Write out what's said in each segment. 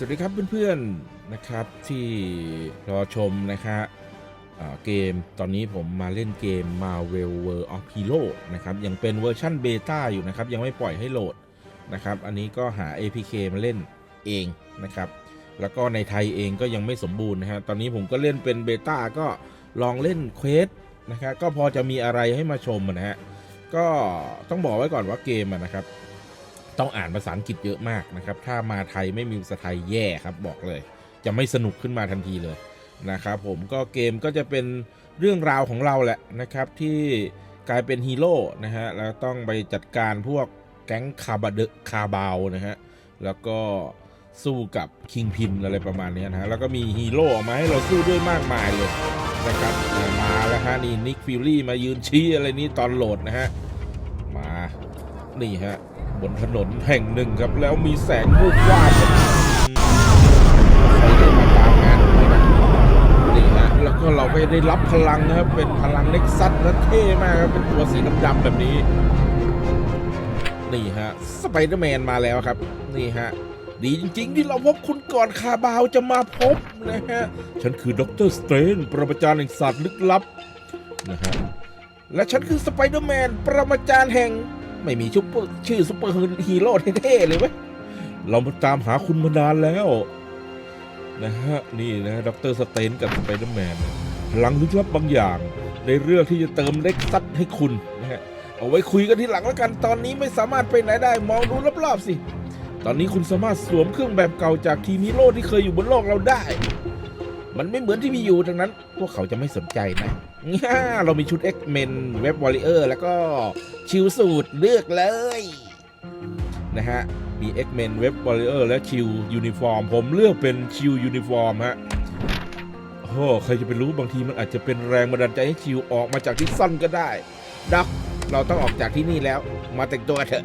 สวัสดีครับเพื่อนๆนะครับที่รอชมนะครับเกมตอนนี้ผมมาเล่นเกม Marvel World of Hero นะครับยังเป็นเวอร์ชั่นเบต้าอยู่นะครับ ยังไม่ปล่อยให้โหลดนะครับ อันนี้ก็หา APK มาเล่นเองนะครับ แล้วก็ในไทยเองก็ยังไม่สมบูรณ์นะฮะตอนนี้ผมก็เล่นเป็นเบต้าก็ลองเล่นเควสนะครับก็พอจะมีอะไรให้มาชมนะฮะก็ต้องบอกไว้ก่อนว่าเกมนะครับ ต้องอ่านภาษาอังกฤษเยอะมากนะครับ ถ้ามาไทยไม่มีภาษาไทยแย่ครับบอกเลย จะไม่สนุกขึ้นมาทันทีเลยนะครับผมก็เกมก็จะเป็นเรื่องราวของเราแหละนะครับ ที่กลายเป็นฮีโร่นะฮะแล้วต้องไปจัดการพวกแก๊งคาบาเดคาบาวนะฮะแล้วก็สู้กับคิงพินอะไรประมาณนี้นะฮะแล้วก็มีฮีโร่ออกมาให้เราสู้ด้วยมากมายเลยนะครับมาแล้วฮะนี่นิกฟิลลี่มายืนชี้อะไรนี้ตอนโหลดนะฮะ นี่ฮะ บนถนนแห่งหนึ่งครับ แล้วมีแสงวูบวาบใครได้มาตามงานด้วยนะนี่ฮะ แล้วก็เราก็ได้รับพลังนะครับ เป็นพลังเน็กซัสและเท่มากครับ เป็นตัวสีดำๆแบบนี้ นี่ฮะ สไปเดอร์แมนมาแล้วครับ นี่ฮะดีจริง ๆ ที่เราพบคุณก่อนคาบาวจะมาพบนะฮะ ฉันคือด็อกเตอร์สเตรนปรมาจารย์แห่งศาสตร์ลึกลับนะฮะ และฉันคือสไปเดอร์แมนปรมาจารย์แห่ง ไม่มีชุปชื่อซุปเปอร์ฮีโร่เท่ๆเลยเว้ยเรามาตามหาคุณมานานแล้ว นะฮะ นี่นะด็อกเตอร์สเตนกับสไปเดอร์แมนพลังลึกลับบางอย่าง ในเรื่องที่จะเติมเล็กซัดให้คุณนะฮะเอาไว้คุยกันทีหลังแล้วกันตอนนี้ไม่สามารถไปไหนได้มองดูรอบๆสิ ตอนนี้คุณสามารถสวมเครื่องแบบเก่าจากทีมฮีโร่ที่เคยอยู่บนโลกเราได้ มันไม่เหมือนที่มีอยู่ดังนั้น พวกเขาจะไม่สนใจนะ เรามีชุด X-Men เว็บวอลเลอร์แล้วก็ชิลสูตรเลือกเลย นะฮะ มี X-Men เว็บวอลเลอร์และชิลยูนิฟอร์ม ผมเลือกเป็นชิลยูนิฟอร์มฮะโอ้ใครจะไปรู้บางทีมันอาจจะเป็นแรงบันดาลใจให้ชิลออกมาจากที่ซ่อนก็ได้ดักเราต้องออกจากที่นี่แล้ว มาแต่งตัวเถอะ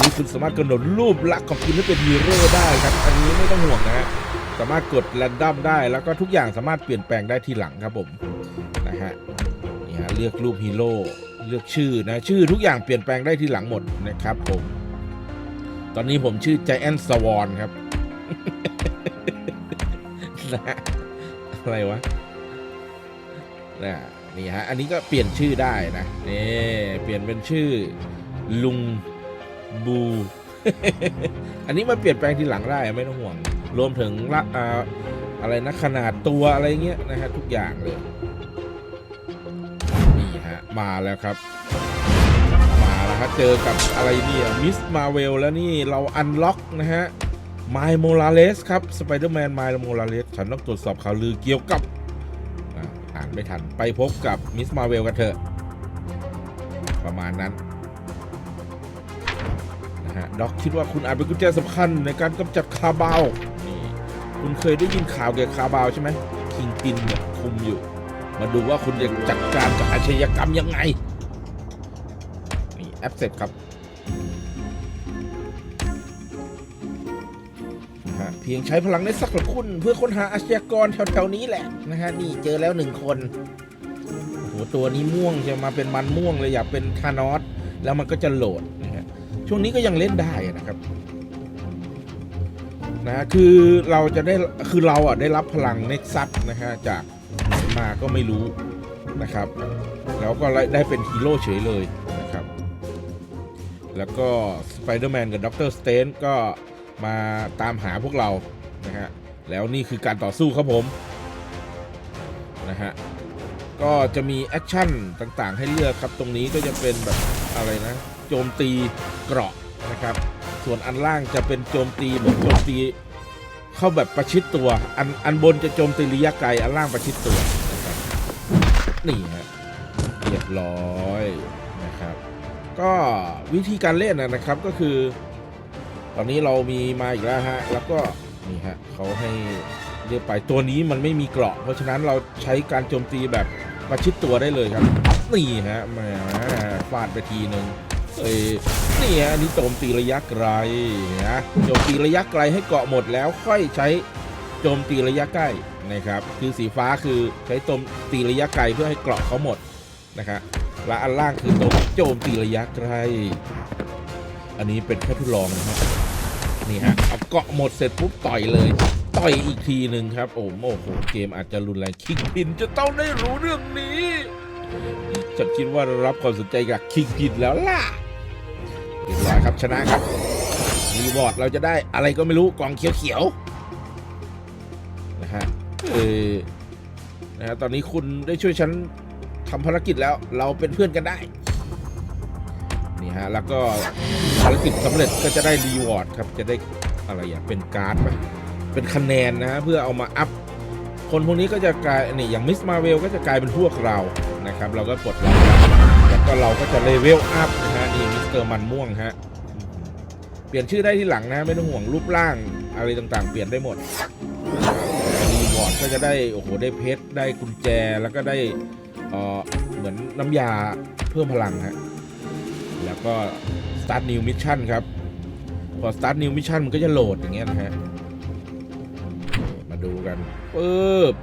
นี้คุณสามารถกำหนดรูปลักษณ์ของคุณให้เป็นฮีโร่ได้ครับ อันนี้ไม่ต้องห่วงนะฮะ สามารถกดแรนดอมได้ แล้วก็ทุกอย่างสามารถเปลี่ยนแปลงได้ทีหลังครับผมนะฮะนี่ฮะเลือกรูปฮีโร่เลือกชื่อนะชื่อทุกอย่างเปลี่ยนแปลงได้ทีหลังหมดนะครับผมตอนนี้ผมชื่อ Giant Swan ครับนะอะไรวะนะนี่ฮะอันนี้ก็เปลี่ยนชื่อได้นะนี่เปลี่ยนเป็นชื่อลุงบู อันนี้มาเปลี่ยนแปลงทีหลังได้ไม่ต้องห่วง รวมถึงละอ่าอะไรนะขนาดตัวอะไรเงี้ยนะฮะทุกอย่างเลยนี่ฮะมาแล้วครับ มาแล้วครับเจอกับอะไรเนี่ยมิสมาเวลแล้วนี่เราอันล็อกนะฮะไมโมลาเลสครับสไปเดอร์แมนไมโมลาเลสฉันต้องตรวจสอบข่าวลือเกี่ยวกับอ่านไม่ทันไปพบกับมิสมาเวลกันเถอะ ประมาณนั้นนะฮะด็อกคิดว่าคุณอาจเป็นกุญแจสำคัญในการกำจัดคาบาว คุณเคยได้ยินข่าวเกี่ยวกับคาบาวใช่ไหมคิงปินเนี่ยคุมอยู่ มาดูว่าคุณจะจัดการกับอาชญากรรมยังไง นี่แอปเสร็จครับเพียงใช้พลังในสักของคุณ เพื่อค้นหาอาชญากรแถวๆนี้แหละนะฮะนี่เจอแล้วหนึ่งคนโอ้โหตัวนี้ม่วงจะมาเป็นมันม่วงเลยอยากเป็นทานอสแล้วมันก็จะโหลดนะฮะช่วงนี้ก็ยังเล่นได้นะครับ นะคือเราจะได้คือเราอะได้รับพลังเน็กซัสนะฮะจากมาก็ไม่รู้นะครับ แล้วก็ได้เป็นฮีโร่เฉยเลยนะครับ แล้วก็สไปเดอร์แมนกับด็อกเตอร์สเตนก็มาตามหาพวกเรานะฮะแล้วนี่คือการต่อสู้ครับผมนะฮะก็จะมีแอคชั่นต่างๆ ให้เลือกครับตรงนี้ก็จะเป็นแบบอะไรนะ โจมตีเกราะนะครับ ส่วนอันล่างจะเป็นโจมตีเหมือนโจมตี เข้าแบบประชิดตัว อันอันบนจะโจมตีระยะไกลอันล่างประชิดตัวนะครับนี่ฮะเรียบร้อยนะครับ ก็วิธีการเล่นนะครับก็คือ ตอนนี้เรามีมาอีกแล้วฮะแล้วก็นี่ฮะเขาให้เรียกไปตัวนี้มันไม่มีเกราะ เพราะฉะนั้นเราใช้การโจมตีแบบประชิดตัวได้เลยครับนี่ฮะแหมาฟาดไปทีหนึ่ง เอ้ยนี่ฮะอันนี้โจมตีระยะไกลนะโจมตีระยะไกลให้เกาะหมดแล้วค่อยใช้โจมตีระยะใกล้นะครับคือสีฟ้าคือใช้โจมตีระยะไกลเพื่อให้เกราะเขาหมดนะครับและอันล่างคือตัวโจมตีระยะไกล อันนี้เป็นแค่ทดลองนะครับนี่ฮะเอาเกาะหมดเสร็จปุ๊บต่อยเลยต่อยอีกทีหนึ่งครับโอ้โหโอ้โหเกมอาจจะรุนแรงคิงพินจะต้องได้รู้เรื่องนี้ ฉันคิดว่าเรารับความสนใจจากคิงพินแล้วล่ะเรียบร้อยครับชนะครับรีวอร์ดเราจะได้อะไรก็ไม่รู้กล่องเขียวๆนะฮะเออนะฮะตอนนี้คุณได้ช่วยฉันทำภารกิจแล้วเราเป็นเพื่อนกันได้นี่ฮะแล้วก็ภารกิจสำเร็จก็จะได้รีวอร์ดครับจะได้อะไรอย่างเป็นการ์ดไหมเป็นคะแนนนะฮะเพื่อเอามาอัพ คนพวกนี้ก็จะกลายนี่อย่างมิสมาเวลก็จะกลายเป็นพวกเรานะครับ เราก็กดรับแล้วก็เราก็จะเลเวลอัพนะฮะนี่มิสเตอร์มันม่วงฮะเปลี่ยนชื่อได้ที่หลังนะไม่ต้องห่วงรูปร่างอะไรต่างๆ เปลี่ยนได้หมดรีวอร์ดก็จะได้โอ้โหได้เพชรได้กุญแจแล้วก็ได้เออเหมือนน้ำยาเพิ่มพลังฮะแล้วก็ start new mission ครับพอ start new mission มันก็จะโหลดอย่างเงี้ยนะฮะ กันปึ๊บ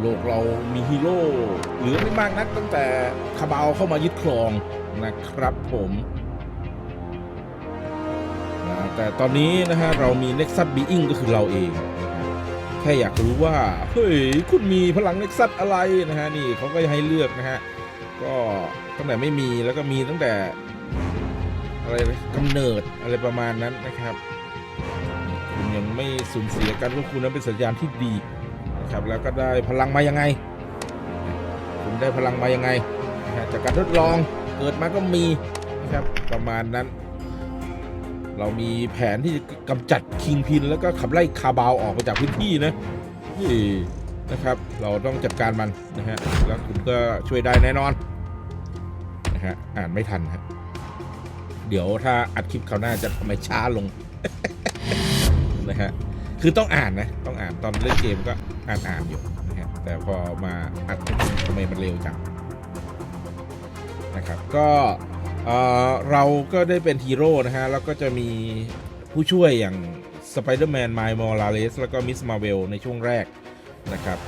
โลกเรามีฮีโร่เหลือไม่มากนักตั้งแต่คาบาวเข้ามายึดครองนะครับผมนะแต่ตอนนี้นะฮะเรามี Nexus Being ก็คือเราเอง แค่อยากรู้ว่า เฮ้ย คุณมีพลัง Nexus อะไรนะฮะ นี่เขาก็ให้เลือกนะฮะ ก็ตั้งแต่ไม่มีแล้วก็มีตั้งแต่อะไรกำเนิดอะไรประมาณนั้นนะครับ คุณยังไม่สูญเสียกันก็คุณนั้นเป็นสัญญาณที่ดีนะครับแล้วก็ได้พลังมายังไง คุณได้พลังมายังไงนะฮะจากการทดลองเกิดมาก็มีนะครับประมาณนั้น เรามีแผนที่จะกำจัดคิงพิน แล้วก็ขับไล่คาบาวออกไปจากพื้นที่นะนี่นะครับ เราต้องจัดการมันนะฮะแล้วคุณก็ช่วยได้แน่นอนนะฮะอ่านไม่ทันฮะเดี๋ยวถ้าอัดคลิปคราวหน้าจะทำไมช้าลง นะฮะคือต้องอ่านนะต้องอ่านตอนเล่นเกมก็อ่านอ่านอยู่นะฮะแต่พอมาอัดทำไมมันเร็วจังนะครับก็เออเราก็ได้เป็นฮีโร่นะฮะแล้วก็จะมีผู้ช่วยอย่าง Spider-Man m i l e Morales แล้วก็ Miss Marvel ในช่วงแรกนะครับ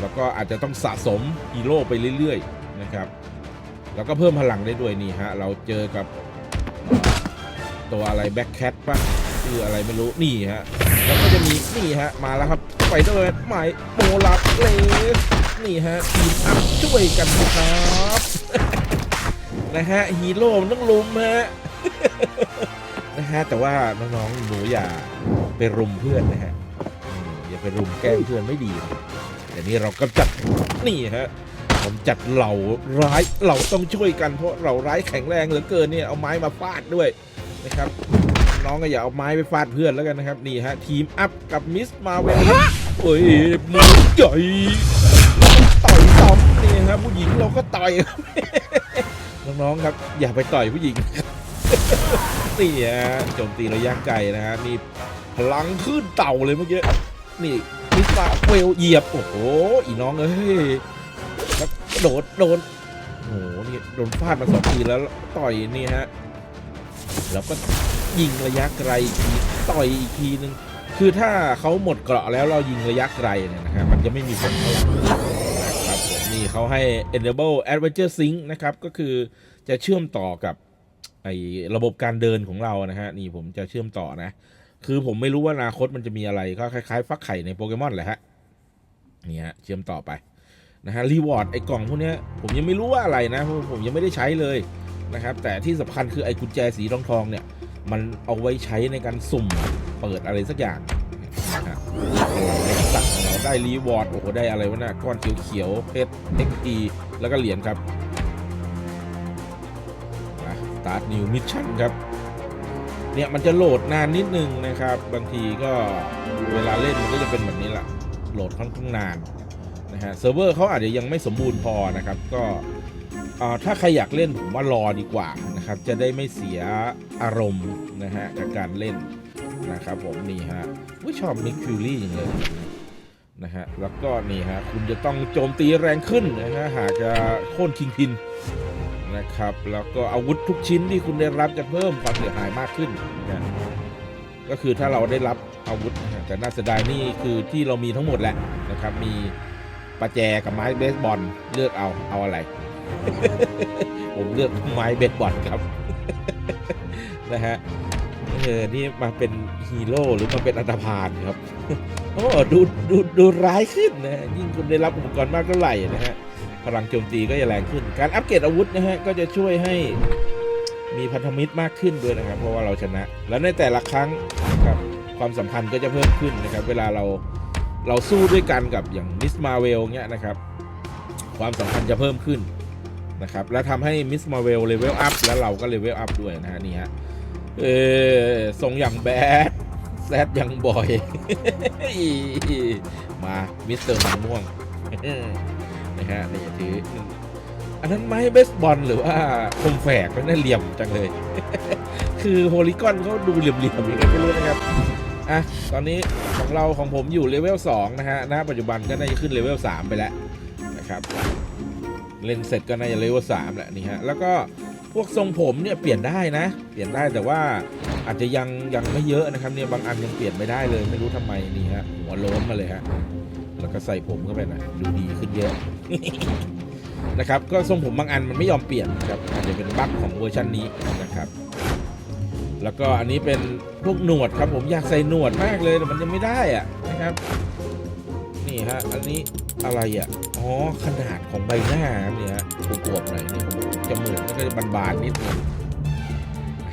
แล้วก็อาจจะต้องสะสมฮีโร่ไปเรื่อยๆนะครับแล้วก็เพิ่มพลังได้ด้วยนี่ฮะเราเจอกับตัวอะไรแบ็คแคทป่ะ ชื่ออะไรไม่รู้นี่ฮะแล้วก็จะมีนี่ฮะมาแล้วครับไปด้วยหมายโมลาเลสนี่ฮะทีมอัพช่วยกันนะครับนะฮะฮีโร่ต้องลุมฮะนะฮะแต่ว่าน้องๆหนูอย่าไปรุมเพื่อนนะฮะอย่าไปรุมแกล้งเพื่อนไม่ดีแต่นี่เราก็จัดนี่ฮะผมจัดเหล่าร้ายเราต้องช่วยกันเพราะเราร้ายแข็งแรงเหลือเกินเนี่ยเอาไม้มาฟาดด้วยนะครับ น้องก็อย่าเอาไม้ไปฟาดเพื่อนแล้วกันนะครับนี่ฮะทีมอัพกับมิสมาเวลโอ้ยมือใหญ่ต่อยซ้ำนี่ครับผู้หญิงเราก็ต่อยครับน้องๆครับ อย่าไปต่อยผู้หญิงนี่ฮะโจมตีระยะไกลนะฮะนี่พลังขึ้นเต่าเลยเมื่อกี้นี่มิสมาเวลเหยียบโอ้โหอีน้องเอ้ยแล้วโดดโดนโอ้โหนี่โดนฟาดมาสองทีแล้วต่อยนี่ฮะแล้วก็ ยิงระยะไกลอีกทีต่อยอีกทีนึงคือถ้าเขาหมดเกราะแล้วเรายิงระยะไกลเนี่ยนะฮะมันจะไม่มีผลเท่าไหร่นะครับผมนี่เขาให้ enable adventure sync นะครับ ก็คือจะเชื่อมต่อกับไอ้ระบบการเดินของเรานะฮะนี่ผมจะเชื่อมต่อนะ คือผมไม่รู้ว่าอนาคตมันจะมีอะไรก็คล้ายๆ ฟักไข่ในโปเกมอนแหละฮะนี่ฮะเชื่อมต่อไปนะฮะรีวอร์ดไอ้กล่องพวกเนี้ยผมยังไม่รู้ว่าอะไรนะเพราะผมยังไม่ได้ใช้เลยนะครับ แต่ที่สำคัญคือไอ้กุญแจสีทองทองเนี่ย มันเอาไว้ใช้ในการสุ่มเปิดอะไรสักอย่างนะฮะเราได้สั่งของเราได้รีวอร์ดโอ้โหได้อะไรวะน่ะก้อนเขียวๆเพชรเอ็กพีแล้วก็เหรียญครับสตาร์ทนิวมิชชั่นครับเนี่ยมันจะโหลดนานนิดนึงนะครับ บางทีก็เวลาเล่นมันก็จะเป็นแบบนี้แหละโหลดค่อนข้างนานนะฮะเซิร์ฟเวอร์เขาอาจจะยังไม่สมบูรณ์พอนะครับ ก็อ่อถ้าใครอยากเล่นผมว่ารอดีกว่า นะครับ จะได้ไม่เสียอารมณ์นะฮะกับการเล่นนะครับผมนี่ฮะวิชอบมิกฟิลลี่อย่างเลยนะฮะแล้วก็นี่ฮะคุณจะต้องโจมตีแรงขึ้นนะฮะหากจะโค่นคิงพินนะครับ แล้วก็อาวุธทุกชิ้นที่คุณได้รับจะเพิ่มความเสียหายมากขึ้นนะก็คือถ้าเราได้รับอาวุธแต่น่าเสียดายนี่คือที่เรามีทั้งหมดแหละนะครับ มีประแจกับไม้เบสบอลเลือกเอาเอาอะไร ผมเลือกไม้เบสบอลครับ นะฮะเออนี่มาเป็นฮีโร่หรือมาเป็นอันดพานครับ โอ้ดูดูดูร้ายขึ้นนะยิ่งคุณได้รับอุปกรณ์มากเท่าไหร่นะฮะพลังโจมตีก็จะแรงขึ้น การอัปเกรดอาวุธนะฮะก็จะช่วยให้มีพันธมิตรมากขึ้นด้วยนะครับ เพราะว่าเราชนะ แล้วในแต่ละครั้งนะครับความสัมพันธ์ก็จะเพิ่มขึ้นนะครับ เวลาเราเราสู้ด้วยกันกับอย่างมิสมาเวลเนี้ยนะครับ ความสัมพันธ์จะเพิ่มขึ้น นะครับ และทำให้มิสมาเวลเลเวลอัพแล้วเราก็เลเวลอัพด้วยนะฮะนี่ฮะเออทรงอย่างแบดแซดอย่างบ่อย มามิสเตอร์มันม่วงนะฮะนี่ถืออันนั้นไม้เบสบอลหรือว่าคมแฝกก็น่าเหลี่ยมจังเลย คือโฮลิกอนเขาดูเหลี่ยมๆอย่างไงไม่รู้นะครับอะตอนนี้ของเราของผมอยู่เลเวล2นะฮะณปัจจุบันก็น่าจะขึ้นเลเวล3ไปแล้วนะครับ เล่นเสร็จก็น่าจะเลเวล3แหละนี่ฮะแล้วก็พวกทรงผมเนี่ยเปลี่ยนได้นะ เปลี่ยนได้แต่ว่าอาจจะยังยังไม่เยอะนะครับเนี่ยบางอันยังเปลี่ยนไม่ได้เลยไม่รู้ทำไมนี่ฮะหัวโล้นมาเลยฮะแล้วก็ใส่ผมเข้าไปหน่อยดูดีขึ้นเยอะนะครับก็ทรงผมบางอันมันไม่ยอมเปลี่ยนครับอาจจะเป็นบั๊กของเวอร์ชันนี้นะครับแล้วก็อันนี้เป็นพวกหนวดครับผมอยากใส่หนวดมากเลยแต่มันยังไม่ได้อะนะครับ ฮะ อันนี้อะไรอะ อ๋อ ขนาดของใบหน้าเนี่ยฮะอวบๆหน่อยนี่จมูกก็จะบานๆนิดนึง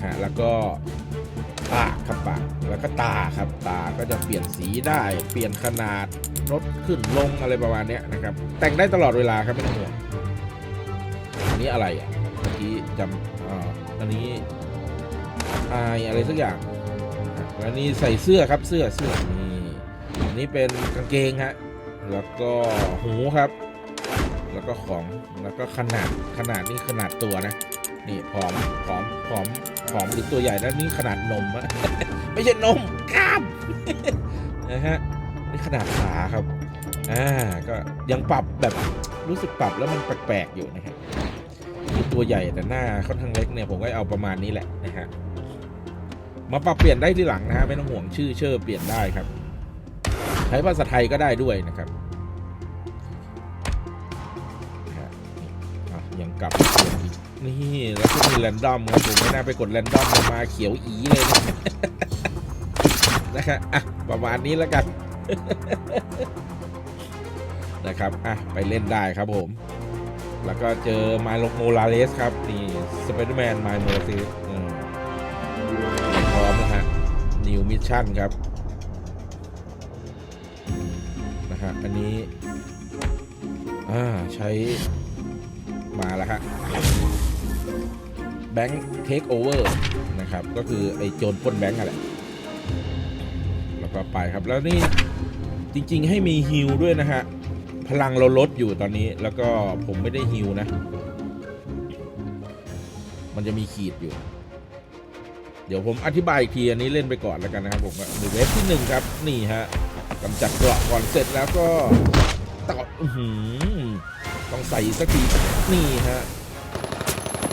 ฮะ แล้วก็ปากครับปากแล้วก็ตาครับตาก็จะเปลี่ยนสีได้เปลี่ยนขนาดลดขึ้นลงอะไรประมาณเนี้ยนะครับ แต่งได้ตลอดเวลาครับไม่ต้องห่วงอันนี้อะไรอะเมื่อกี้จำอ่าอันนี้อายอะไรสักอย่างแล้วนี่ใส่เสื้อครับเสื้อเสื้อนี่อันนี้เป็นกางเกงฮะ แล้วก็หูครับ แล้วก็ของแล้วก็ขนาดขนาดนี่ขนาดตัวนะ นี่ผอมผอมผอมผอมหรือตัวใหญ่แล้วนี่ขนาดนมอะไม่ใช่นมกล้ามนะฮะนี่ขนาดขาครับอ่าก็ยังปรับแบบรู้สึกปรับแล้วมันแปลกๆอยู่นะฮะตัวใหญ่แต่หน้าค่อนข้างเล็กเนี่ยผมก็เอาประมาณนี้แหละนะฮะมาปรับเปลี่ยนได้ที่หลังนะฮะไม่ต้องห่วงชื่อเชื่อเปลี่ยนได้ครับ ช้ภาษาไทยก็ได้ด้วยนะครับนะฮะนี่อะยังกลับนี่แล้วก็มีแรนดอมครับผมไม่น่าไปกดแรนดอมมาเขียวอีเลยนะนะครับอะประมาณนี้แล้วกันนะครับอะไปเล่นได้ครับผม แล้วก็เจอไมล์โมลาเลสครับ นี่สไปเดอร์แมนไมล์โมลาเลสพร้อมนะฮะนิวมิชชั่นครับ อันนี้อ่าใช้มาแล้วฮะแบงค์เทคโอเวอร์นะครับ ก็คือไอ้โจรป้นแบงค์อะไรแล้วก็ไปครับแล้วนี่จริงๆให้มีฮิลด้วยนะฮะ พลังเราลดอยู่ตอนนี้แล้วก็ผมไม่ได้ฮิลนะ มันจะมีขีดอยู่ เดี๋ยวผมอธิบายอีกทีอันนี้เล่นไปก่อนแล้วกันนะครับผมหรือเวฟที่หนึ่งครับ นี่ฮะ กำจัดเกราะก่อนเสร็จแล้วก็ต่ออื้อหือต้องใส่สักทีนี่ฮะ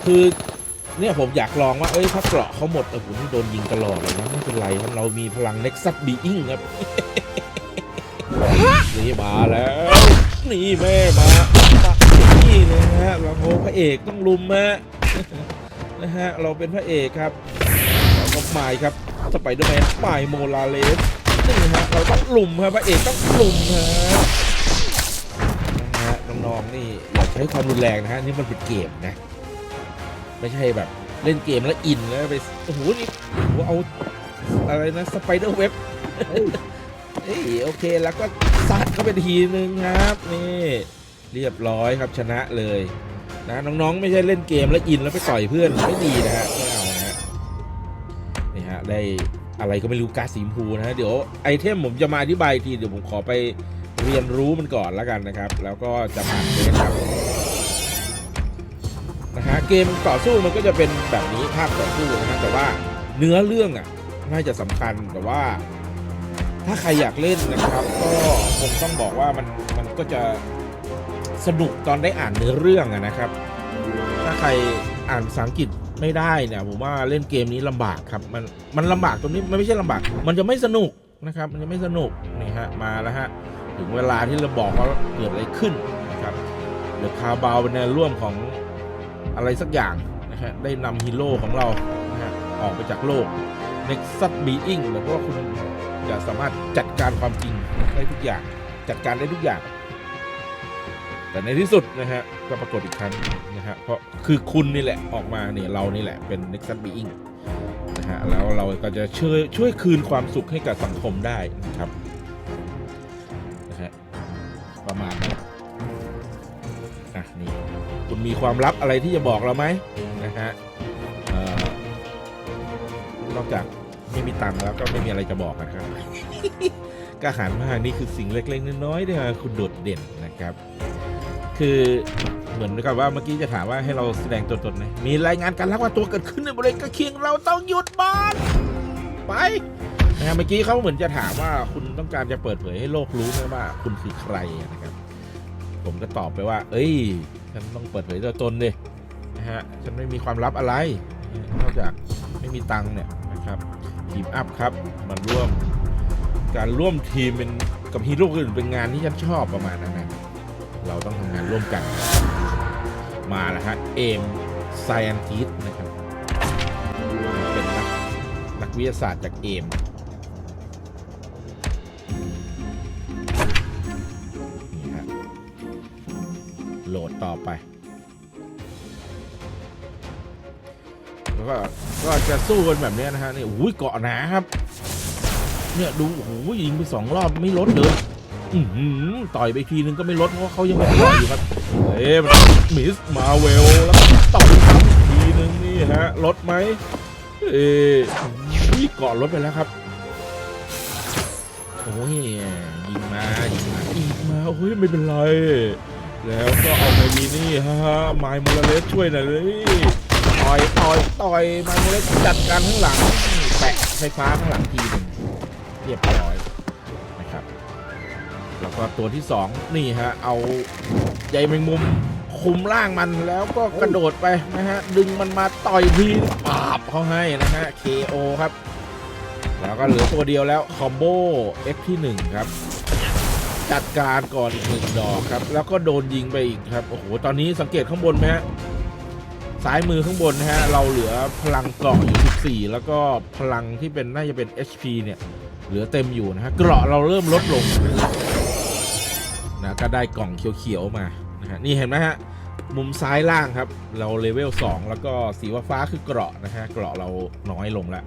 คือเนี่ยผมอยากลองว่า เอ้ยถ้าเกราะเขาหมดเออผมนี่โดนยิงตลอดเลยนะ ไม่เป็นไรครับเรามีพลังเน็กซัสบีอิงครับ นี่มาแล้ว นี่แม่มามานี่นะฮะเราโพระเอกต้องลุมฮะนะฮะ เราเป็นพระเอกครับแล้วก็หมายครับสไปเดอร์แมนหมายโมลาเลส นี่ฮะเราต้องหลุมครับพระเอกต้องหลุมฮะนะฮะน้องๆนี่อย่าใช้ความรุนแรงนะฮะนี่มันเป็นเกมนะไม่ใช่แบบเล่นเกมแล้วอินแล้วไปโอ้โหนี่โอ้โหเอาอะไรนะสไปเดอร์เว็บเอ้ยโอเคแล้วก็ซัดเข้าไปทีนึงครับนี่เรียบร้อยครับชนะเลยนะน้องๆ ไม่ใช่เล่นเกมแล้วอินแล้วไปต่อยเพื่อนไม่ดีนะฮะไม่เอานะฮะนี่ฮะได้ อะไรก็ไม่รู้การสีชมพูนะฮะเดี๋ยวไอเทมผมจะมาอธิบายทีเดี๋ยวผมขอไปเรียนรู้มันก่อนแล้วกันนะครับ แล้วก็จะมาเล่นครับนะฮะเกมต่อสู้มันก็จะเป็นแบบนี้ภาพต่อสู้นะฮะแต่ว่าเนื้อเรื่องอะน่าจะสำคัญแต่ว่า ถ้าใครอยากเล่นนะครับ ก็คงต้องบอกว่ามันมันก็จะสนุกตอนได้อ่านเนื้อเรื่องอะนะครับ ถ้าใครอ่านภาษาอังกฤษ ไม่ได้เนี่ยผมว่าเล่นเกมนี้ลำบากครับ มันมันลำบากตรงนี้มันไม่ใช่ลำบาก มันจะไม่สนุกนะครับ มันจะไม่สนุกนี่ฮะมาแล้วฮะถึงเวลาที่เราบอกว่าเกิดอะไรขึ้นนะครับเดอะคาบาวเป็นแนวร่วมของอะไรสักอย่างนะฮะได้นำฮีโร่ของเรานะฮะออกไปจากโลกใน Nexus Being หรือว่าคุณจะสามารถจัดการความจริงได้ทุกอย่าง จัดการได้ทุกอย่าง แต่ในที่สุดนะฮะก็ปรากฏอีกครั้งนะฮะเพราะคือคุณนี่แหละออกมาเนี่ยเรานี่แหละเป็น Nexus Being นะฮะแล้วเราก็จะช่วยช่วยคืนความสุขให้กับสังคมได้นะครับนะฮะประมาณนั้อะนี่คุณมีความลับอะไรที่จะบอกเราไหมนะฮะออนอกจากไม่มีตังค์แล้วก็ไม่มีอะไรจะบอกนะครับกระหารมากนี่คือสิ่งเล็กๆน้อยๆที่คุณโดดเด่นนะครับ คือเหมือนกับว่าเมื่อกี้จะถามว่าให้เราแสดงตัวตนไหมมีรายงานการลักพาตัวเกิดขึ้นในบริเวณใกล้เคียงเราต้องหยุดมันไปนะฮะเมื่อกี้เขาเหมือนจะถามว่าคุณต้องการจะเปิดเผยให้โลกรู้ไหมว่า คุณคือใครนะครับ ผมก็ตอบไปว่า เอ้ยฉันต้องเปิดเผยตัวตนดินะฮะฉันไม่มีความลับอะไรนอกจากไม่มีตังค์เนี่ยนะครับทีมอัพครับมาร่วม การร่วมทีมเป็นกับฮีโร่อื่นเป็นงานที่ฉันชอบประมาณนั้นนะเราต้องทำ ร่วมกัน มาแล้วฮะเอมไซแอนติสนะครับ เป็นนักนักวิทยาศาสตร์จากเอมนี่ฮะโหลดต่อไป แล้วก็ก็จะสู้กันแบบนี้นะฮะนี่อุ้ยเกาะหนาครับ เนี่ยดูโอ้โหยิงไปสองรอบไม่ลดเลย ต่อยไปทีนึงก็ไม่ลดเพราะเขายังไม่ต่อยอยู่ครับเอ๊ะมิสมาเวลแล้วต่อยทีนึงนี่ฮะลดไหมเอ๊ะเกาะลดไปแล้วครับโอ้ยยิงมายิงมายิงมาโอ้ยไม่เป็นไร แล้วก็เอาไมดีนี่ฮะไมล์มูลเลสช่วยหน่อยเลยต่อยต่อยต่อยไมล์มูลเลสจัดการข้างหลังแปะไฟฟ้าข้างหลังทีหนึงเรียบร้อย ก็ตัวที่สองนี่ฮะ เอาใยแมงมุมคุมร่างมันแล้วก็กระโดดไปนะฮะ ดึงมันมาต่อยทีปาบเขาให้นะฮะ KO ครับ แล้วก็เหลือตัวเดียวแล้วคอมโบ F ที่ 1 ครับ จัดการก่อนอีกหนึ่งดอกครับ แล้วก็โดนยิงไปอีกครับ โอ้โห ตอนนี้สังเกตข้างบนไหมฮะซ้ายมือข้างบนนะฮะ เราเหลือพลังเกราะอยู่ 14 แล้วก็พลังที่เป็นน่าจะเป็น HP เนี่ย เหลือเต็มอยู่นะฮะ เกราะเราเริ่มลดลง นะก็ได้กล่องเขียวๆมานะฮะนี่เห็นไหมฮะมุมซ้ายล่างครับ เราเลเวล2แล้วก็สีฟ้าคือเกราะนะฮะเกราะเราน้อยลงแล้ว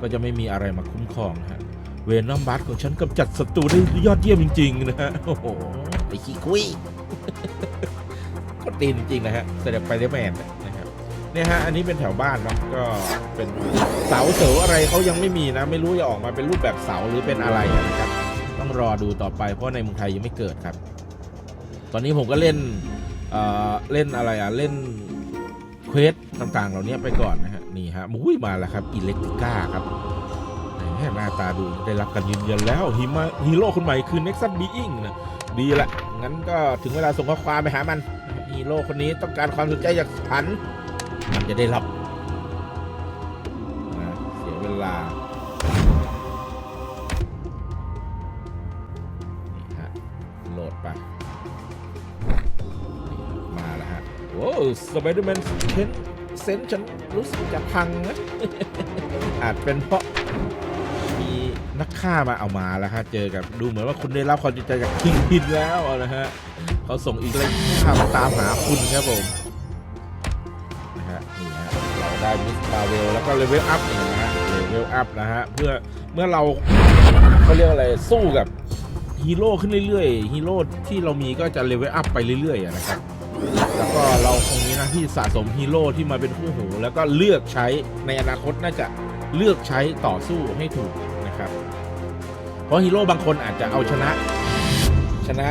ก็จะไม่มีอะไรมาคุ้มครองนะฮะเวนอมบัสของฉันกำจัดศัตรูได้ยอดเยี่ยมจริง ๆ นะฮะโอ้โหไอขี้คุยก็ตีนจริง ๆ นะฮะเสด็จไปได้แมนนะครับเนี่ยฮะอันนี้เป็นแถวบ้านเนาะก็เป็นเสาเสาอะไรเขายังไม่มีนะ ไม่รู้จะออกมาเป็นรูปแบบเสาหรือเป็นอะไรนะครับ รอดูต่อไป เพราะในเมืองไทยยังไม่เกิดครับ ตอนนี้ผมก็เล่นเอ่อเล่นอะไรอะ เล่นเควสต่างๆ เหล่านี้ไปก่อนนะฮะ นี่ฮะมุ้ยมาแล้วครับอิเล็กติก้าครับหมหน้าตาดูได้รับการยืนยันแล้วฮีมาฮีโร่คนใหม่คือ Nexus Being นะดีละ งั้นก็ถึงเวลาส่งข้อความไปหามันฮีโร่คนนี้ต้องการความสนใจจากฉัน มันจะได้รับนะเสียเวลา แล้วฮะโอ้สไปเดอร์แมนเซนเซนฉันรู้สึกจะพังนะอาจเป็นเพราะมีนักฆ่ามาเอามาแล้วฮะเจอกับดูเหมือนว่าคุณได้รับความจริงใจจากคิงพินแล้วนะฮะเขาส่งอีกเลยฆ่ามาตามหาคุณครับผมนะฮะนี่ฮะเราได้มิสบาเวลแล้วก็เลเวลอัพนะฮะเลเวลอัพนะฮะเพื่อเมื่อเราเขาเรียกอะไรสู้กับฮีโร่ขึ้นเรื่อยๆฮีโร่ที่เรามีก็จะเลเวลอัพไปเรื่อยๆนะครับ แล้วก็เราคงมีหน้าที่สะสมฮีโร่ที่มาเป็นคู่หู แล้วก็เลือกใช้ในอนาคตน่าจะเลือกใช้ต่อสู้ให้ถูกนะครับ เพราะฮีโร่บางคนอาจจะเอาชนะ ชนะ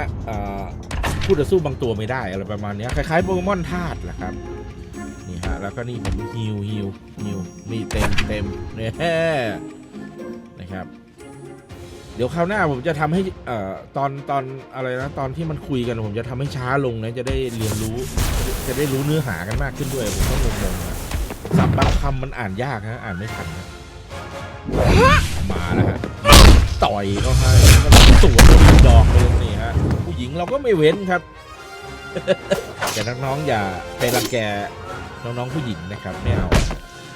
ผู้ต่อสู้บางตัวไม่ได้อะไรประมาณนี้คล้ายๆโปเกมอนธาตุแหละครับนี่ฮะแล้วก็นี่ผมฮิวฮิวฮิวนี่เต็มเต็มเนี่ยนะครับ ดี๋ยวคราวหน้าผมจะทำให้เอ่อตอนตอนอะไรนะตอนที่มันคุยกันผมจะทำให้ช้าลงนะจะได้เรียนรู้จะได้รู้เนื้อหากันมากขึ้นด้วยผมก็งงๆนะสับบางคำมันอ่านยากฮะอ่านไม่ทันนะมาแล้วฮะต่อยก็ให้ก็สวนอีดอกเลยนี่ฮะผู้หญิงเราก็ไม่เว้นครับแต่น้องๆอย่าไปรังแกน้องๆผู้หญิงนะครับไม่เอา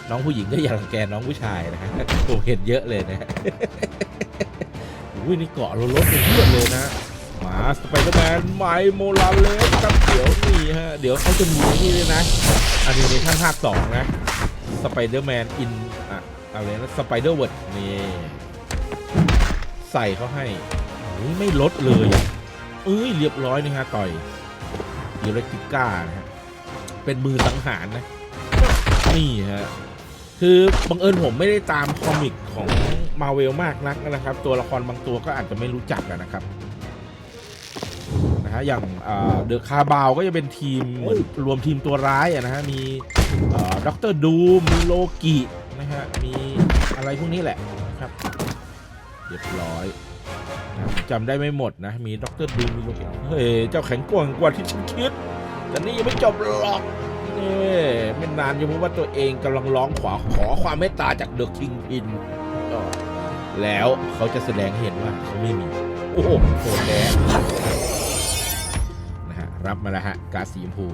น้องผู้หญิงก็อย่ารังแกน้องผู้ชายนะฮะผมเห็นเยอะเลยนะ อุ้ยนี่เกาะราลดเป็นเพื่อนเลยนะ มาสไปเดอร์แมนไมโมลาเลสครับเดี๋ยวนี่ฮะเดี๋ยวเขาจะมีไอ้นี่ด้วยนะอันนี้ในข้างภาคสองนะสไปเดอร์แมนอินอะอะไรนะสไปเดอร์เวิร์ดนี่ใส่เขาให้อุ้ยไม่ลดเลยเอ้ยเรียบร้อยนะฮะต่อยยูเรติก้านะฮะเป็นมือสังหารนะนี่ฮะ คือบังเอิญผมไม่ได้ตามคอมิกของมาเวลมากนักนะครับ ตัวละครบางตัวก็อาจจะไม่รู้จักนะครับนะฮะอย่างเดอะคาบาวก็จะเป็นทีมเหมือนรวมทีมตัวร้ายนะฮะมีด็อกเตอร์ดูมมีโลกินะฮะมีอะไรพวกนี้แหละนะครับเรียบร้อยนะจำได้ไม่หมดนะ มีด็อกเตอร์ดูมมีโลกิเฮ้ยเจ้าแข็งกว่า กว่าที่ฉันคิดแต่นี่ยังไม่จบหรอก นี่ไม่นานยังเพราะว่าตัวเองกำลังร้องขอขอความเมตตาจากเดอะคิงพินแล้วเขาจะแสดงเห็นว่าเขาไม่มี โอ้โหโหดแดงนะฮะรับมาแล้วฮะกาสีชมพู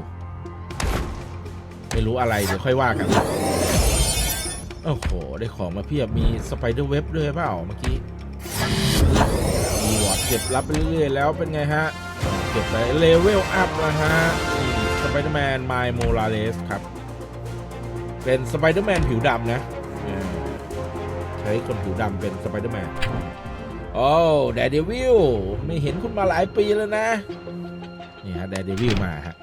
ไม่รู้อะไร เดี๋ยวค่อยว่ากัน โอ้โห ได้ของมาเพียบมีสไปเดอร์เว็บด้วยเปล่าเมื่อกี้มีวอร์ดเก็บรับไปเรื่อยๆแล้วเป็นไงฮะ เก็บไปเลเวลอัพนะฮะ สไปเดอร์แมนไมโมลาเลสครับ เป็นสไปเดอร์แมนผิวดำนะ ใช้คนผิวดำเป็นสไปเดอร์แมน โอ้แดดเดวิลไม่เห็นคุณมาหลายปีแล้วนะ นี่ฮะแดดเดวิลมาฮะ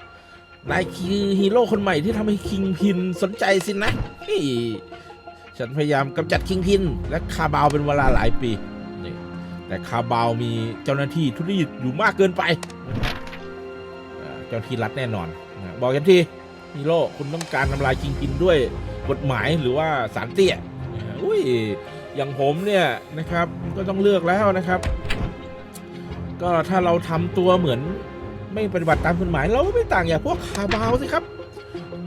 นายคือฮีโร่คนใหม่ที่ทำให้คิงพินสนใจสินะนี่ฉันพยายามกำจัดคิงพิน และคาบาวเป็นเวลาหลายปีนี่แต่คาบาวมีเจ้าหน้าที่ทุรีอยู่มากเกินไปเอ่อเจ้าหน้าที่รัฐแน่นอน นะบอกกันทีฮีโร่คุณต้องการทำลายคิงพินด้วยกฎหมายหรือว่าสารเตี้ยนะอุ้ยอย่างผมเนี่ยนะครับก็ต้องเลือกแล้วนะครับ ก็ถ้าเราทำตัวเหมือนไม่ปฏิบัติตามกฎหมายเราก็ไม่ต่างอย่างพวกคาบาวสิครับ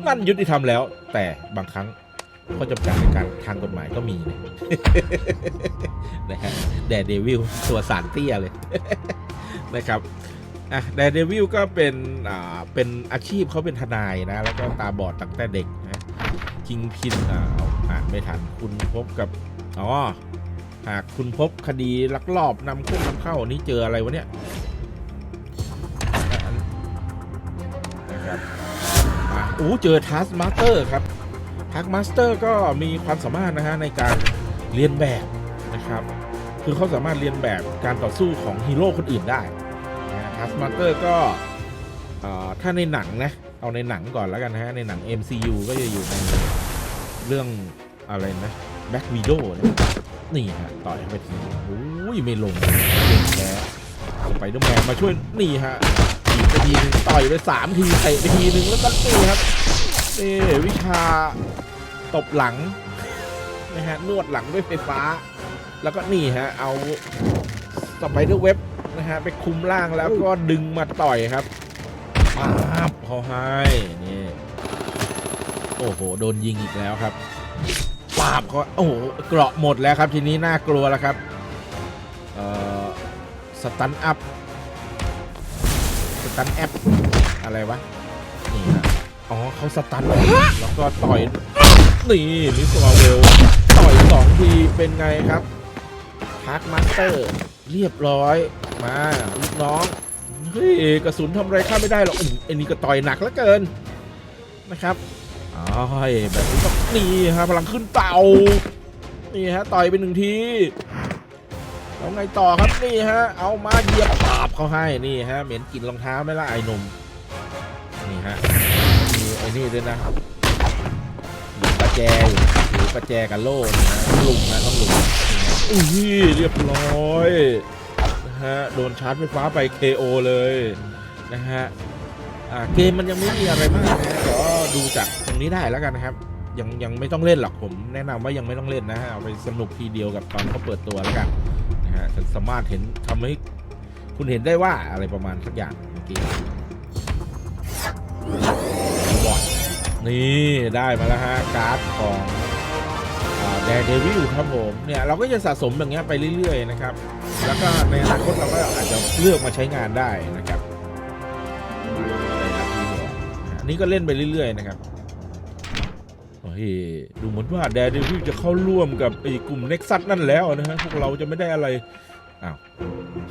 นั่นยุติธรรมแล้ว แต่บางครั้งข้อจำกัดในการทางกฎหมายก็มีนะนะฮะแดดเดวิลตัวสารเตี้ยเลยนะครับ อะแดนเดวิลก็เป็นอ่าเป็นอาชีพเขาเป็นทนายนะ แล้วก็ตาบอดตั้งแต่เด็กนะคิงพินอ่าอ่านไม่ทันคุณพบกับอ๋อหากคุณพบคดีลักลอบนำเข้านำเข้านี่เจออะไรวะเนี่ยนะครับอู้เจอทัสมาสเตอร์ครับทัสมาสเตอร์ก็มีความสามารถนะฮะในการเรียนแบบนะครับ คือเขาสามารถเรียนแบบการต่อสู้ของฮีโร่คนอื่นได้ ทัสมาเตอร์ก็ถ้าในหนังนะ เอาในหนังก่อนแล้วกันนะฮะ ในหนัง MCU ก็จะอยู่ในเรื่องอะไรนะแบ็กวีโดนี่ฮะ ต่อยไปทีโอ้ย ไม่ลงเก่งแค่สไปเดอร์แมนมาช่วย นี่ฮะถีไปทีนึงต่อยไปสามทีเตะไปทีนึงแล้วก็นี่ครับนี่วิชาตบหลังนะฮะนวดหลังด้วยไฟฟ้า แล้วก็นี่ฮะ เอาสไปเดอร์เว็บ นะฮะไปคุมล่างแล้วก็ดึงมาต่อยครับป๊าบเขาให้นี่โอ้โหโดนยิงอีกแล้วครับป๊าบเขาโอ้โหเกราะหมดแล้วครับทีนี้น่ากลัวแล้วครับเอ่อสตันอัพสตันแอปอะไรวะนี่ฮะอ๋อเขาสตันแล้วก็ต่อยนี่มิสวาเวลต่อยสองทีเป็นไงครับพาร์คมาสเตอร์ เรียบร้อยมาลูกน้องเฮ้ยกระสุนทำอะไรข้าไม่ได้หรอกอุ้ยไอ้นี่ก็ต่อยหนักเหลือเกินนะครับอ้ายแบบนี้ต้องนี่ฮะพลังขึ้นเต่านี่ฮะต่อยไปหนึ่งทีแล้วไงต่อครับนี่ฮะเอามาเหยียบปาบเขาให้นี่ฮะเหม็นกลิ่นรองเท้าไม่ละไอ้หนุ่มนี่ฮะมีไอ้นี่ด้วยนะหยิบประแจอยู่ หรือประแจกับโล่นะต้องลุมนะต้องลุมอุ้ยเรียบร้อยนะฮะโดนชาร์จไฟฟ้าไป KO เลยนะฮะอ่าเกมมันยังไม่มีอะไรมากนะฮะก็ดูจากตรงนี้ได้แล้วกันนะครับ ยังยังไม่ต้องเล่นหรอกผมแนะนำว่ายังไม่ต้องเล่นนะฮะเอาไปสนุกทีเดียวกับตอนเขาเปิดตัวแล้วกันนะฮะจะสามารถเห็นทำให้คุณเห็นได้ว่าอะไรประมาณสักอย่างเมื่อกี้บอดนี่ได้มาแล้วฮะการ์ดของ แดนเดวิลครับผมเนี่ยเราก็จะสะสมอย่างเงี้ยไปเรื่อยๆนะครับ แล้วก็ในอนาคตเราก็อาจจะเลือกมาใช้งานได้นะครับในนาทีบอกนะฮะนี่ก็เล่นไปเรื่อยๆนะครับโอ้ยดูเหมือนว่าแดร์เดวิลจะเข้าร่วมกับไอ้กลุ่มเน็กซัสนั่นแล้วนะฮะพวกเราจะไม่ได้อะไรอ้าว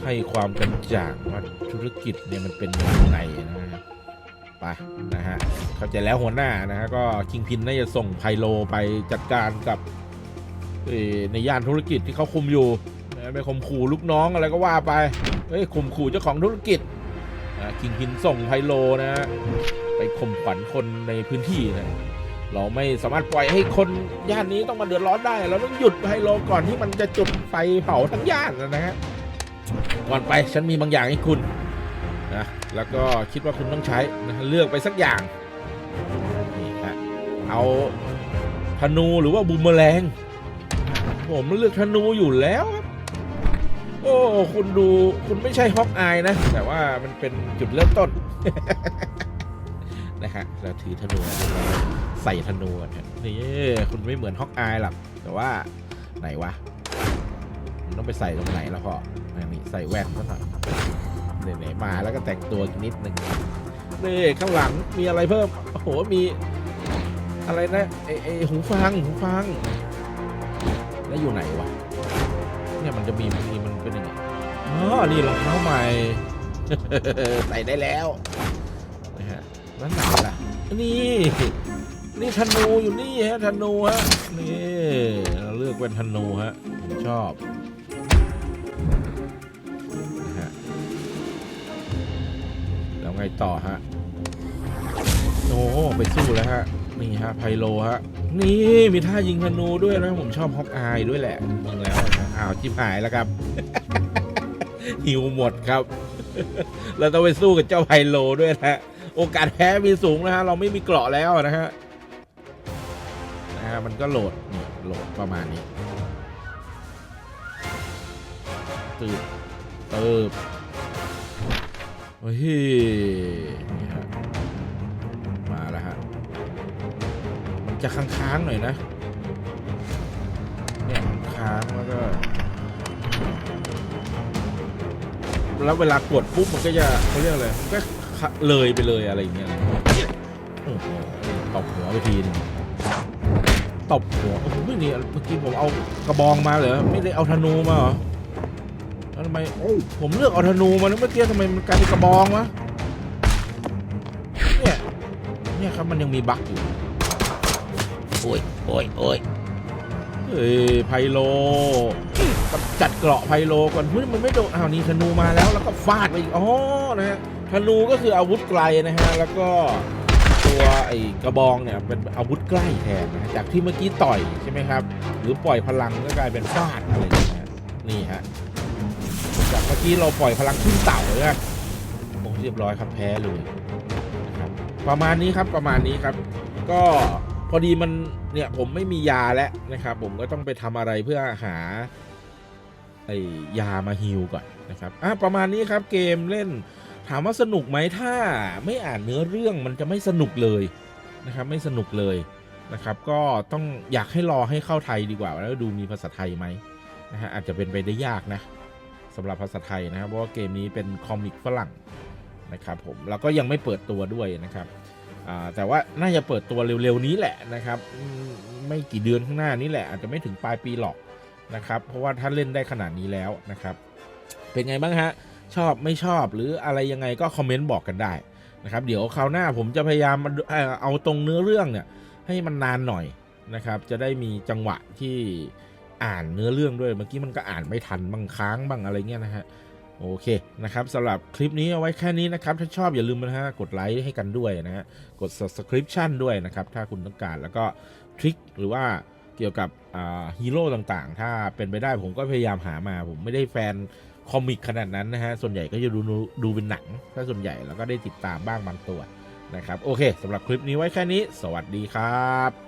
ให้ความกันจ่างว่าธุรกิจเนี่ยมันเป็นยังไงนะฮะไปนะฮะเข้าใจแล้วหัวหน้านะฮะก็คิงพินน่าจะส่งไพโลไปจัดการกับ ในย่านธุรกิจที่เขาคุมอยู่ไปข่มขู่ลูกน้องอะไรก็ว่าไปเฮ้ยข่มขู่เจ้าของธุรกิจนะคิงพินส่งไพโลนะฮะไปข่มขวัญคนในพื้นที่นะเราไม่สามารถปล่อยให้คนย่านนี้ต้องมาเดือดร้อนได้ เราต้องหยุดไฮโลก่อนที่มันจะจุดไฟเผาทั้งย่านนะฮะก่อนไปฉันมีบางอย่างให้คุณนะแล้วก็คิดว่าคุณต้องใช้นะเลือกไปสักอย่างนี่ฮะเอาธนูหรือว่าบูมเมอแรง ผมเลือกธนูอยู่แล้วครับโอ้คุณดูคุณไม่ใช่ฮอกอายนะ แต่ว่ามันเป็นจุดเริ่มต้นนะฮะเราถือธนูใส่ธนูกันนี่คุณไม่เหมือนฮอกอายหรอกแต่ว่าไหนวะมันต้องไปใส่ตรงไหนแล้วพ่ออันนี้ใส่แว่นซะหน่อยไหนๆมาแล้วก็แต่งตัวนิดหนึ่งนี่ข้างหลังมีอะไรเพิ่มโอ้โหมีอะไรนะไอไอหูฟังหูฟัง แล้วอยู่ไหนวะ เนี่ยมันจะมีมีมันเป็นยังไงอ๋อนี่รองเท้าใหม่ ใส่ได้แล้วนะฮะแล้วไหนล่ะ นี่ นี่ธนูอยู่นี่ฮะธนูฮะ นี่เราเลือกเป็นธนูฮะผมชอบนะฮะแล้วไงต่อฮะ โอ้ไปสู้แล้วฮะ นี่ฮะไพโลฮะ นี่มีท่ายิงธนูด้วยนะผมชอบฮอกอายด้วยแหละมึงแล้วอ้าวจิบหายแล้วครับ หิวหมดครับ เราต้องไปสู้กับเจ้าไพโลด้วยนะฮะโอกาสแพ้มีสูงนะฮะเราไม่มีเกราะแล้วนะฮะนะฮะมันก็โหลดนี่โหลดประมาณนี้ตืบเติบเฮ้ย จะค้างๆหน่อยนะ เนี่ยค้างแล้วก็แล้วเวลากดปุ๊บมันก็จะเขาเรียกอะไรมันก็เลยไปเลยอะไรอย่างเงี้ยตบหัวไปทีนึงตบหัวโอ้โหนี่เมื่อกี้ผมเอากระบองมาเหรอไม่ได้เอาธนูมาเหรอแล้วทำไมโอ้ยผมเลือกเอาธนูมาแล้วเมื่อกี้ทำไมมันกลายเป็นกระบองวะเนี่ยเนี่ยครับมันยังมีบั๊กอยู่ โอ้ยโอ้ยโอ้ยเฮ้ยไพโลกำจัดเกราะไพโลก่อนเฮ้ยมันไม่โดนอ้าวนี่ธนูมาแล้วแล้วก็ฟาดไปอีกอ๋อนะฮะธนูก็คืออาวุธไกลนะฮะแล้วก็ตัวไอ้กระบองเนี่ยเป็นอาวุธใกล้แทนนะฮะจากที่เมื่อกี้ต่อยใช่ไหมครับ หรือปล่อยพลังก็กลายเป็นฟาดอะไรอย่างเงี้ยนี่ฮะจากเมื่อกี้เราปล่อยพลังขึ้นเต่าเลยนะโอ้เรียบร้อยครับแพ้เลยนะครับประมาณนี้ครับประมาณนี้ครับ ก็ พอดีมันเนี่ยผมไม่มียาแล้วนะครับ ผมก็ต้องไปทำอะไรเพื่อหาไอ้ยามาฮิวก่อนนะครับอะประมาณนี้ครับเกมเล่นถามว่าสนุกไหมถ้าไม่อ่านเนื้อเรื่องมันจะไม่สนุกเลยนะครับ ไม่สนุกเลยนะครับ ก็ต้องอยากให้รอให้เข้าไทยดีกว่า แล้วดูมีภาษาไทยไหมนะฮะอาจจะเป็นไปได้ยากนะสำหรับภาษาไทยนะครับเพราะว่าเกมนี้เป็นคอมิกฝรั่งนะครับผมแล้วก็ยังไม่เปิดตัวด้วยนะครับ แต่ว่าน่าจะเปิดตัวเร็วๆนี้แหละนะครับไม่กี่เดือนข้างหน้านี้แหละอาจจะไม่ถึงปลายปีหรอกนะครับเพราะว่าถ้าเล่นได้ขนาดนี้แล้วนะครับ เป็นไงบ้างฮะชอบไม่ชอบหรืออะไรยังไงก็คอมเมนต์บอกกันได้นะครับเดี๋ยวคราวหน้าผมจะพยายามมาเออเอาตรงเนื้อเรื่องเนี่ยให้มันนานหน่อยนะครับจะได้มีจังหวะที่อ่านเนื้อเรื่องด้วยเมื่อกี้มันก็อ่านไม่ทันบางค้างบ้างอะไรเงี้ยนะฮะ โอเคนะครับสำหรับคลิปนี้เอาไว้แค่นี้นะครับ ถ้าชอบอย่าลืมนะฮะกดไลค์ให้กันด้วยนะฮะกด subscription ด้วยนะครับ ถ้าคุณต้องการแล้วก็ทริคหรือว่าเกี่ยวกับฮีโร่ต่างๆ ถ้าเป็นไปได้ผมก็พยายามหามา ผมไม่ได้แฟนคอมิกขนาดนั้นนะฮะ ส่วนใหญ่ก็จะดูดูเป็นหนังถ้าส่วนใหญ่แล้วก็ได้ติดตามบ้างบางตัวนะครับ โอเคสำหรับคลิปนี้ไว้แค่นี้ สวัสดีครับ